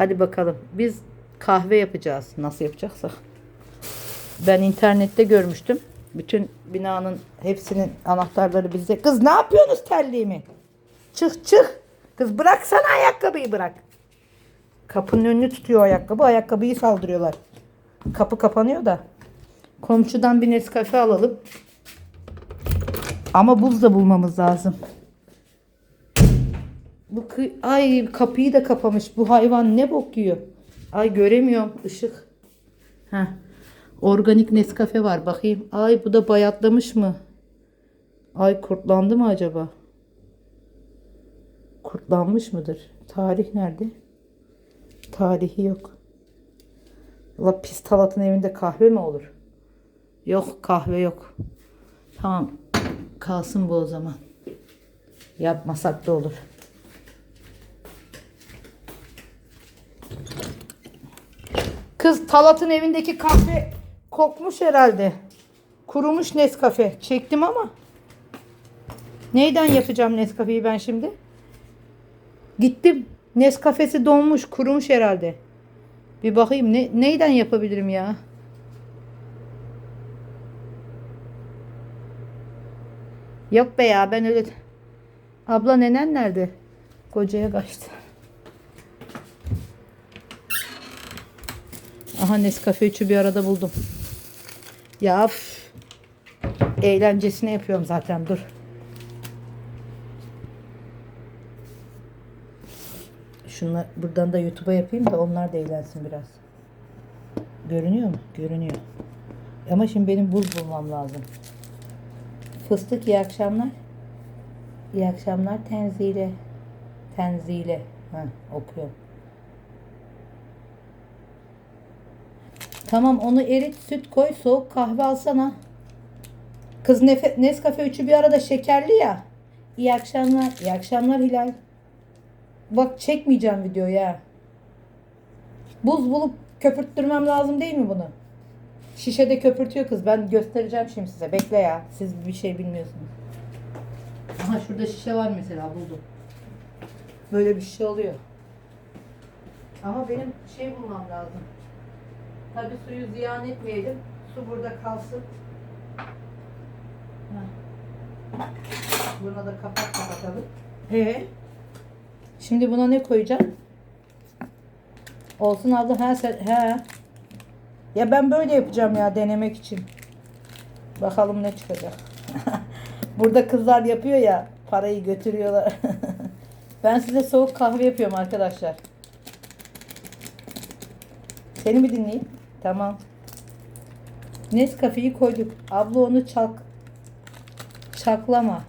Hadi bakalım. Biz kahve yapacağız. Nasıl yapacaksak. Ben internette görmüştüm. Bütün binanın hepsinin anahtarları bizde. Kız ne yapıyorsunuz terliğimi? Çık çık. Kız bıraksana ayakkabıyı bırak. Kapının önünü tutuyor ayakkabı. Ayakkabıyı saldırıyorlar. Kapı kapanıyor da. Komşudan bir Nescafe alalım. Ama buz da bulmamız lazım. Bu kı- ay kapıyı da kapamış. Bu hayvan ne bok yiyor? Ay göremiyorum ışık. Heh. Organik Nescafe var bakayım. Ay bu da bayatlamış mı? Ay kurtlandı mı acaba? Kurtlanmış mıdır? Tarih nerede? Tarihi yok. La pis talatın evinde kahve mi olur? Yok kahve yok. Tamam. Kalsın bu o zaman. Yapmasak da olur. Kız Talat'ın evindeki kahve kokmuş herhalde. Kurumuş Nescafe. Çektim ama. Neyden yapacağım Nescafe'yi ben şimdi? Gittim. Nescafe'si donmuş, kurumuş herhalde. Bir bakayım ne neyden yapabilirim ya? Yok be ya ben öyle... Abla nenen nerede? Kocaya kaçtı. Aha Nescafe 3'ü bir arada buldum. Ya üf. Eğlencesine yapıyorum zaten dur. Şunlar buradan da YouTube'a yapayım da onlar da eğlensin biraz. Görünüyor mu? Görünüyor. Ama şimdi benim buz bulmam lazım. Fıstık iyi akşamlar. İyi akşamlar Tenzile. Tenzile. Ha, okuyorum. Tamam onu erit süt koy soğuk kahve alsana. Kız Nefe, Nescafe üçü bir arada şekerli ya. İyi akşamlar. İyi akşamlar Hilal. Bak çekmeyeceğim videoyu ya. Buz bulup köpürttürmem lazım değil mi bunu? Şişede köpürtüyor kız. Ben göstereceğim şimdi size. Bekle ya. Siz bir şey bilmiyorsunuz. Aha şurada şişe var mesela buldum. Böyle bir şey oluyor. Ama benim şey bulmam lazım. Tabi suyu ziyan etmeyelim. Su burada kalsın. Buna da kapak kapatalım. Ee? Şimdi buna ne koyacağım? Olsun abla. Ha, sen, he. Ya ben böyle yapacağım ya denemek için. Bakalım ne çıkacak. Burada kızlar yapıyor ya parayı götürüyorlar. ben size soğuk kahve yapıyorum arkadaşlar. Seni mi dinleyeyim? Tamam. Nescafe'yi koyduk. Abla onu çak. Çaklama.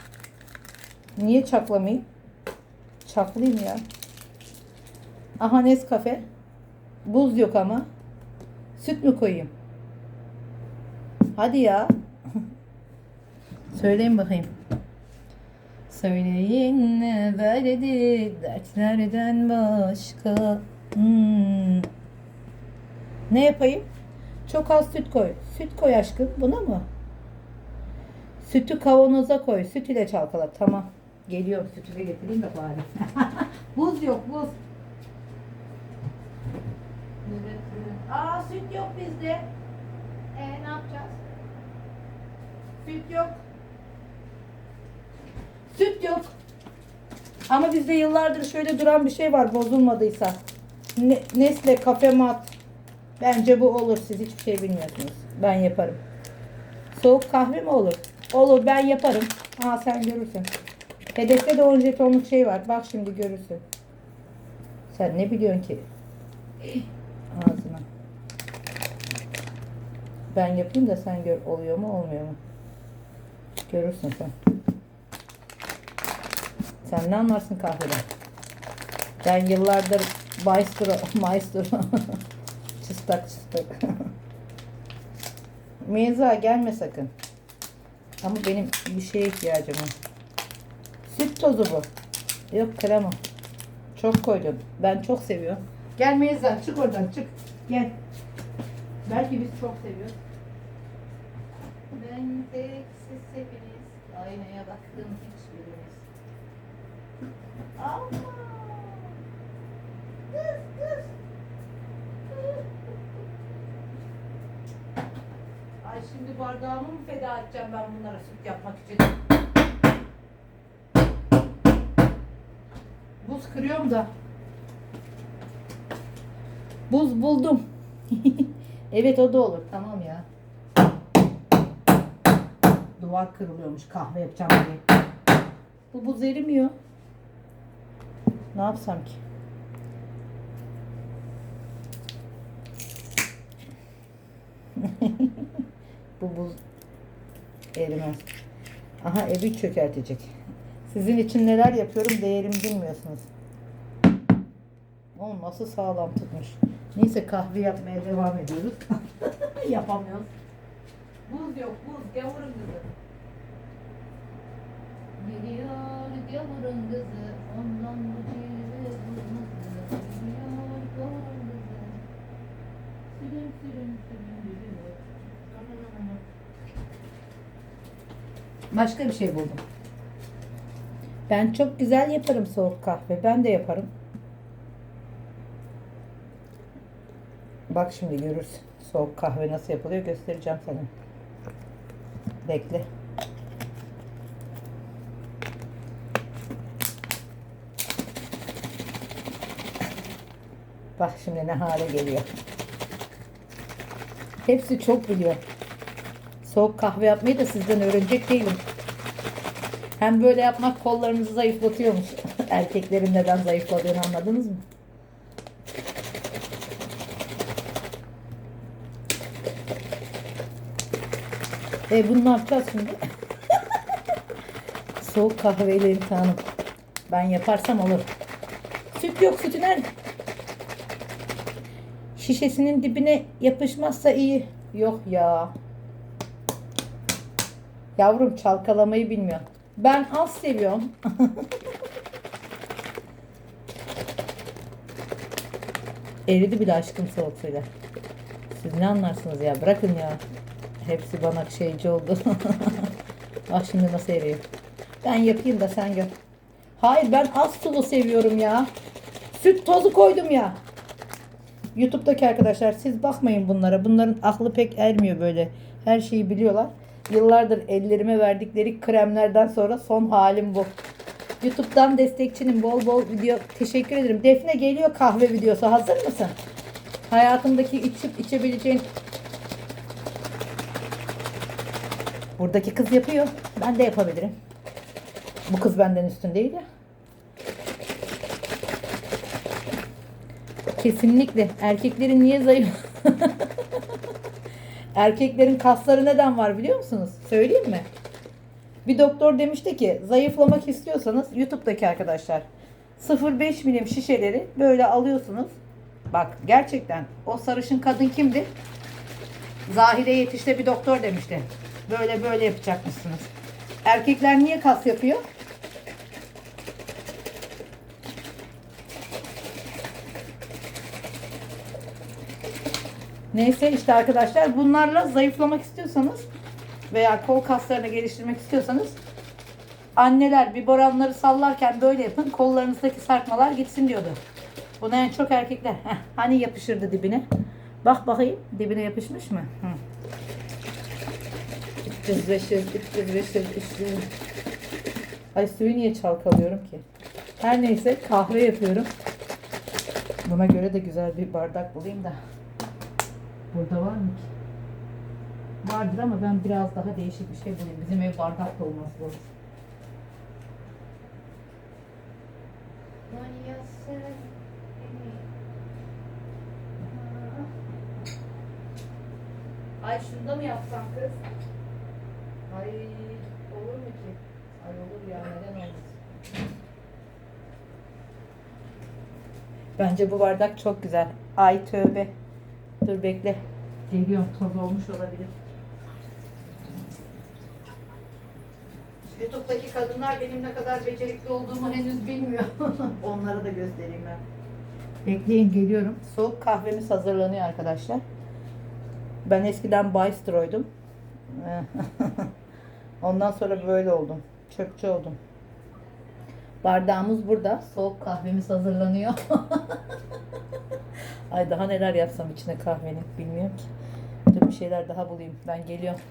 Niye çaklamayayım? Çaklayayım ya. Aha Nescafe. Buz yok ama. Süt mü koyayım? Hadi ya. Söyleyin bakayım. Söyleyin ne verdi dertlerden başka. Hmm. Ne yapayım? Çok az süt koy. Süt koy aşkım. Buna mı? Sütü kavanoza koy. Süt ile çalkala. Tamam. Geliyorum. Sütü de getireyim de bari. buz yok buz. Aa süt yok bizde. E ne yapacağız? Süt yok. Süt yok. Ama bizde yıllardır şöyle duran bir şey var bozulmadıysa. Ne- Nestle kafe mat. Bence bu olur. Siz hiçbir şey bilmiyorsunuz. Ben yaparım. Soğuk kahve mi olur? Olur ben yaparım. Aa sen görürsün. Hedefte de 10 jetonluk şey var. Bak şimdi görürsün. Sen ne biliyorsun ki? Ağzına. Ben yapayım da sen gör oluyor mu olmuyor mu? Görürsün sen. Sen ne anlarsın kahveden? Ben yıllardır maestro, maestro. çıstak çıstak. Meyza gelme sakın. Ama benim bir şeye ihtiyacım var. Süt tozu bu. Yok krema. Çok koydum. Ben çok seviyorum. Gel Meyza çık oradan çık. Gel. Belki biz çok seviyoruz. Ben tek siz hepiniz. Aynaya baktım hiçbiriniz. Kız kız. Ay şimdi bardağımı mı feda edeceğim ben bunlara süt yapmak için? Buz kırıyorum da. Buz buldum. evet o da olur. Tamam ya. Duvar kırılıyormuş kahve yapacağım diye. Bu buz erimiyor. Ne yapsam ki? Bu buz erimez. Aha evi çökertecek. Sizin için neler yapıyorum değerimi bilmiyorsunuz. Oğlum nasıl sağlam tutmuş. Neyse kahve yapmaya devam ediyoruz. Yapamıyoruz. Buz yok buz gavurun kızı. Geliyor gavurun kızı. Ondan bu ciğeri buzmazı. Geliyor gavurun kızı. Sürün sürün sürün geliyor. Başka bir şey buldum. Ben çok güzel yaparım soğuk kahve. Ben de yaparım. Bak şimdi görürsün. Soğuk kahve nasıl yapılıyor göstereceğim sana. Bekle. Bak şimdi ne hale geliyor. Hepsi çok biliyor. Soğuk kahve yapmayı da sizden öğrenecek değilim. Hem böyle yapmak kollarınızı zayıflatıyormuş. Erkeklerin neden zayıfladığını anladınız mı? E bunu ne yapacağız şimdi? Soğuk kahveyle imtihanım. Ben yaparsam olur. Süt yok sütü nerede? Şişesinin dibine yapışmazsa iyi. Yok ya. Yavrum çalkalamayı bilmiyor. Ben az seviyorum. Eridi bile aşkım soğuk. Siz ne anlarsınız ya? Bırakın ya. Hepsi bana şeyci oldu. Bak şimdi nasıl eriyor. Ben yapayım da sen gör. Hayır ben az sulu seviyorum ya. Süt tozu koydum ya. YouTube'daki arkadaşlar siz bakmayın bunlara. Bunların aklı pek ermiyor böyle. Her şeyi biliyorlar. Yıllardır ellerime verdikleri kremlerden sonra son halim bu. YouTube'dan destekçinim. Bol bol video. Teşekkür ederim. Defne geliyor kahve videosu. Hazır mısın? Hayatındaki içip içebileceğin Buradaki kız yapıyor. Ben de yapabilirim. Bu kız benden üstün değil ya. Kesinlikle. Erkeklerin niye zayıf? Erkeklerin kasları neden var biliyor musunuz? Söyleyeyim mi? Bir doktor demişti ki zayıflamak istiyorsanız YouTube'daki arkadaşlar 0,5 milim şişeleri böyle alıyorsunuz. Bak gerçekten o sarışın kadın kimdi? Zahide yetişte bir doktor demişti. Böyle böyle yapacakmışsınız. Erkekler niye kas yapıyor? Neyse işte arkadaşlar bunlarla zayıflamak istiyorsanız veya kol kaslarını geliştirmek istiyorsanız anneler bir boranları sallarken böyle yapın kollarınızdaki sarkmalar gitsin diyordu. Buna en çok erkekler. Heh, hani yapışırdı dibine. Bak bakayım dibine yapışmış mı? Hı. 300, 500, 300, 500, 300. Ay suyu niye çalkalıyorum ki? Her neyse kahve yapıyorum. Buna göre de güzel bir bardak bulayım da. Burada var mı ki? Vardır ama ben biraz daha değişik bir şey bulayım. Bizim ev bardakla olması lazım. Ay şunda mı yapsam kız? Ay olur mu ki? Ay olur ya neden olmasın? Bence bu bardak çok güzel. Ay tövbe. Dur bekle. Geliyorum toz olmuş olabilir. YouTube'daki kadınlar benim ne kadar becerikli olduğumu henüz bilmiyor. Onlara da göstereyim ben. Bekleyin geliyorum. Soğuk kahvemiz hazırlanıyor arkadaşlar. Ben eskiden Baystro'ydum. Ondan sonra böyle oldum. Çöpçü oldum. Bardağımız burada. Soğuk kahvemiz hazırlanıyor. Ay daha neler yapsam içine kahvenin bilmiyorum ki. Dur bir şeyler daha bulayım. Ben geliyorum.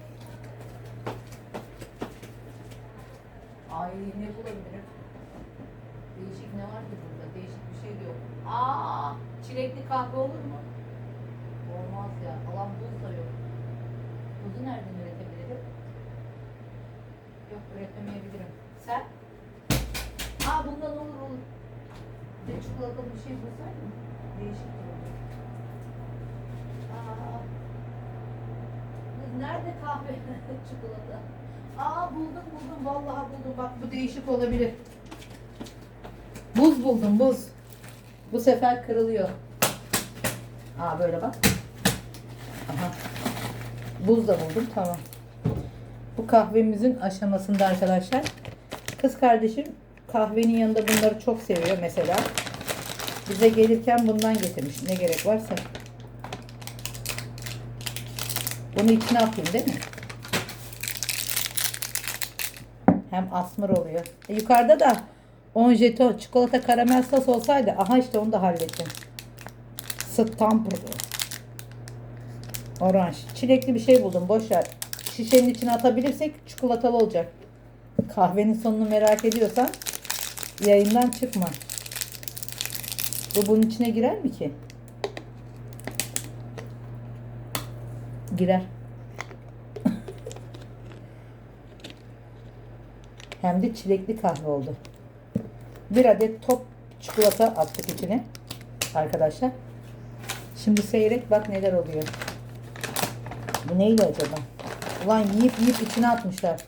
Ay ne bulabilirim? Değişik ne var ki burada? Değişik bir şey de yok. Aa, çilekli kahve olur mu? Olmaz ya. Alan buz da yok. Buzu nereden üretebilirim? Yok üretemeyebilirim. Sen? Aa bundan olur olur. Bir de çikolatalı bir şey bulsaydın. Değişik olur. Aa. Nerede kahve çikolata? Aa buldum buldum vallahi buldum. Bak bu değişik olabilir. Buz buldum buz. Bu sefer kırılıyor. Aa böyle bak. Aha. Buz da buldum tamam. Bu kahvemizin aşamasında arkadaşlar. Kız kardeşim kahvenin yanında bunları çok seviyor mesela. Bize gelirken bundan getirmiş. Ne gerek varsa. Bunu içine atayım değil mi? Hem asmır oluyor. E, yukarıda da 10 jeton çikolata karamel sos olsaydı aha işte onu da hallettim. Stamp oranj. Çilekli bir şey buldum. Boş ver. Şişenin içine atabilirsek çikolatalı olacak. Kahvenin sonunu merak ediyorsan yayından çıkma. Bu bunun içine girer mi ki? Girer. Hem de çilekli kahve oldu. Bir adet top çikolata attık içine. Arkadaşlar. Şimdi seyret bak neler oluyor. Bu neyle acaba? Ulan yiyip yiyip içine atmışlar.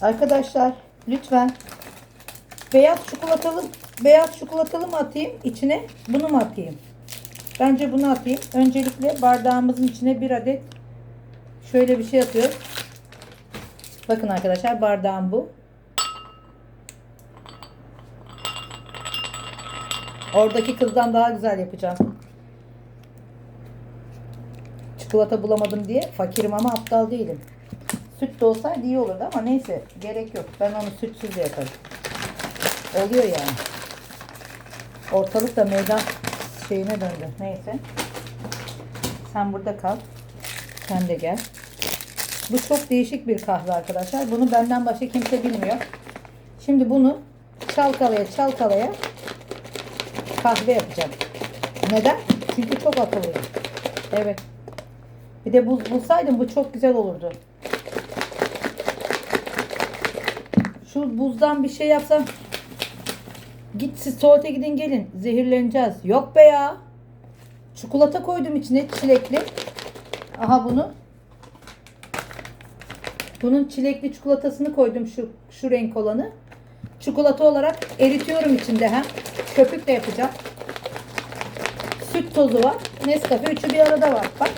Arkadaşlar lütfen beyaz çikolatalı beyaz çikolatalı mı atayım içine bunu mu atayım? Bence bunu atayım. Öncelikle bardağımızın içine bir adet şöyle bir şey atıyorum. Bakın arkadaşlar bardağım bu. Oradaki kızdan daha güzel yapacağım. Çikolata bulamadım diye fakirim ama aptal değilim. Süt de olsaydı iyi olurdu ama neyse gerek yok. Ben onu sütsüz de yaparım. Oluyor yani. Ortalık da meydan şeyine döndü. Neyse. Sen burada kal. Sen de gel. Bu çok değişik bir kahve arkadaşlar. Bunu benden başka kimse bilmiyor. Şimdi bunu çalkalaya çalkalaya kahve yapacağım. Neden? Çünkü çok akıllıyım. Evet. Bir de buz bulsaydım bu çok güzel olurdu. Şu buzdan bir şey yapsam git siz tuvalete gidin gelin zehirleneceğiz. Yok be ya. Çikolata koydum içine çilekli. Aha bunu. Bunun çilekli çikolatasını koydum şu şu renk olanı. Çikolata olarak eritiyorum içinde hem. Köpük de yapacağım. Süt tozu var. Nescafe üçü bir arada var. Bak.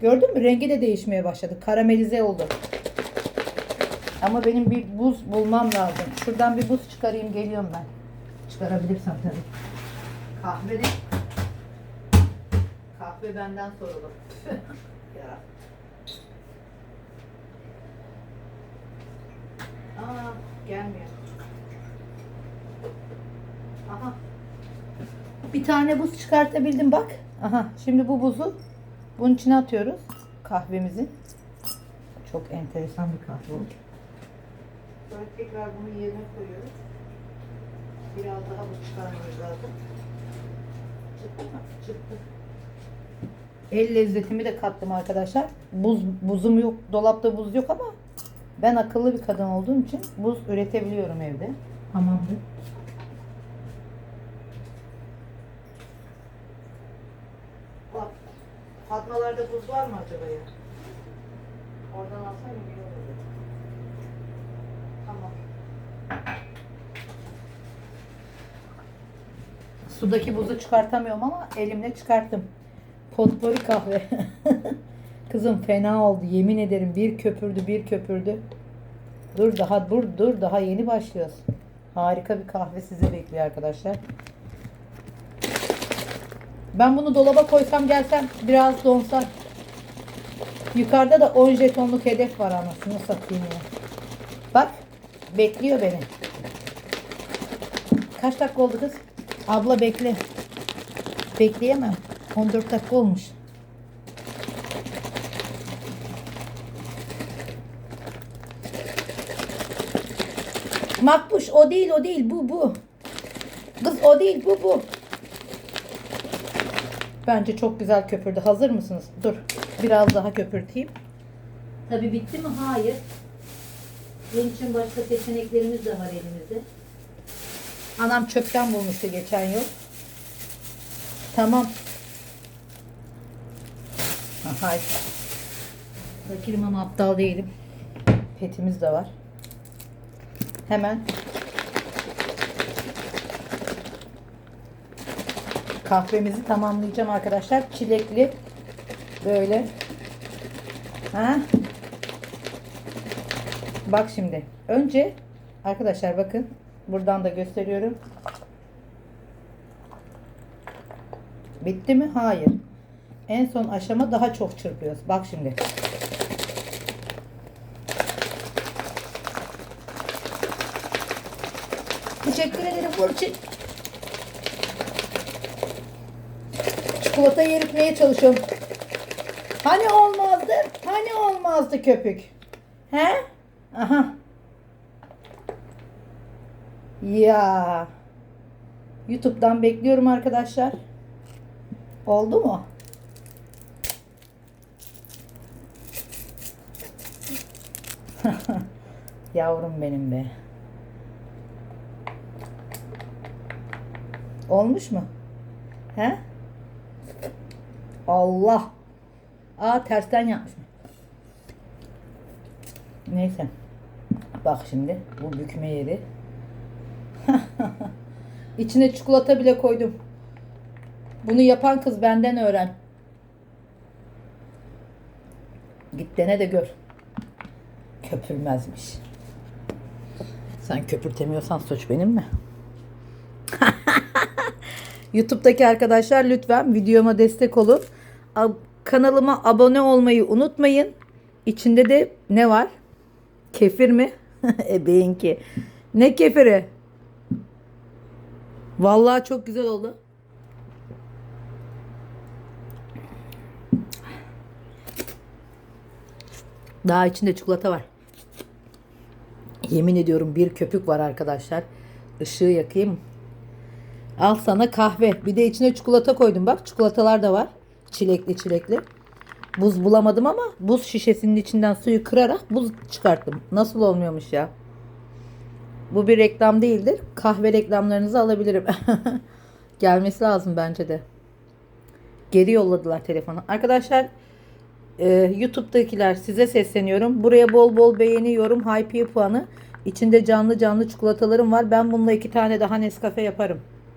Gördün mü? Rengi de değişmeye başladı. Karamelize oldu. Ama benim bir buz bulmam lazım. Şuradan bir buz çıkarayım geliyorum ben. Çıkarabilirsem tabii. Kahve de kahve benden sorulur. ya. Aa gelmiyor. Aha. Bir tane buz çıkartabildim bak. Aha şimdi bu buzu bunun içine atıyoruz. Kahvemizi. Çok enteresan bir kahve oldu. Sonra tekrar bunu yerine koyuyoruz. Biraz daha buz çıkarmamız lazım. Çıktı mı? Çıktı. El lezzetimi de kattım arkadaşlar. Buz buzum yok, dolapta buz yok ama ben akıllı bir kadın olduğum için buz üretebiliyorum evde. Tamamdır. Bak, Fatmalarda buz var mı acaba ya? Oradan alsaydım iyi olurdu. Tamam. Sudaki buzu çıkartamıyorum ama elimle çıkarttım. Potpori kahve. Kızım fena oldu. Yemin ederim bir köpürdü bir köpürdü. Dur daha dur dur daha yeni başlıyoruz. Harika bir kahve sizi bekliyor arkadaşlar. Ben bunu dolaba koysam gelsem biraz donsa. Yukarıda da 10 jetonluk hedef var anasını satayım ya. Bak bekliyor beni. Kaç dakika oldu kız? Abla bekle. Bekleyemem. 14 dakika olmuş. Makbuş o değil o değil bu bu. Kız o değil bu bu. Bence çok güzel köpürdü. Hazır mısınız? Dur. Biraz daha köpürteyim. Tabii bitti mi? Hayır. Bunun için başka seçeneklerimiz de var elimizde. Anam çöpten bulmuştu geçen yıl. Tamam. Ha, Hayır. Fakirim ama aptal değilim. Petimiz de var. Hemen kahvemizi tamamlayacağım arkadaşlar. Çilekli böyle. Ha? Bak şimdi. Önce arkadaşlar bakın. Buradan da gösteriyorum. Bitti mi? Hayır. En son aşama daha çok çırpıyoruz. Bak şimdi. Teşekkür ederim Burçin. Çikolata eritmeye çalışıyorum. Hani olmazdı? Hani olmazdı köpük? He? Aha. Ya. YouTube'dan bekliyorum arkadaşlar. Oldu mu? Yavrum benim be. Olmuş mu? He? Allah. Aa tersten yapmışım. Neyse. Bak şimdi bu bükme yeri. İçine çikolata bile koydum. Bunu yapan kız benden öğren. Git dene de gör. Köpürmezmiş. Sen köpürtemiyorsan suç benim mi? YouTube'daki arkadaşlar lütfen videoma destek olun. Kanalıma abone olmayı unutmayın. İçinde de ne var? Kefir mi? Ebeyinki. Ne kefiri? Vallahi çok güzel oldu. Daha içinde çikolata var. Yemin ediyorum bir köpük var arkadaşlar. Işığı yakayım. Al sana kahve. Bir de içine çikolata koydum bak. Çikolatalar da var. Çilekli çilekli. Buz bulamadım ama buz şişesinin içinden suyu kırarak buz çıkarttım. Nasıl olmuyormuş ya? Bu bir reklam değildir. Kahve reklamlarınızı alabilirim. Gelmesi lazım bence de. Geri yolladılar telefonu. Arkadaşlar e, YouTube'dakiler size sesleniyorum. Buraya bol bol beğeni, yorum, hype puanı. İçinde canlı canlı çikolatalarım var. Ben bununla iki tane daha Nescafe yaparım.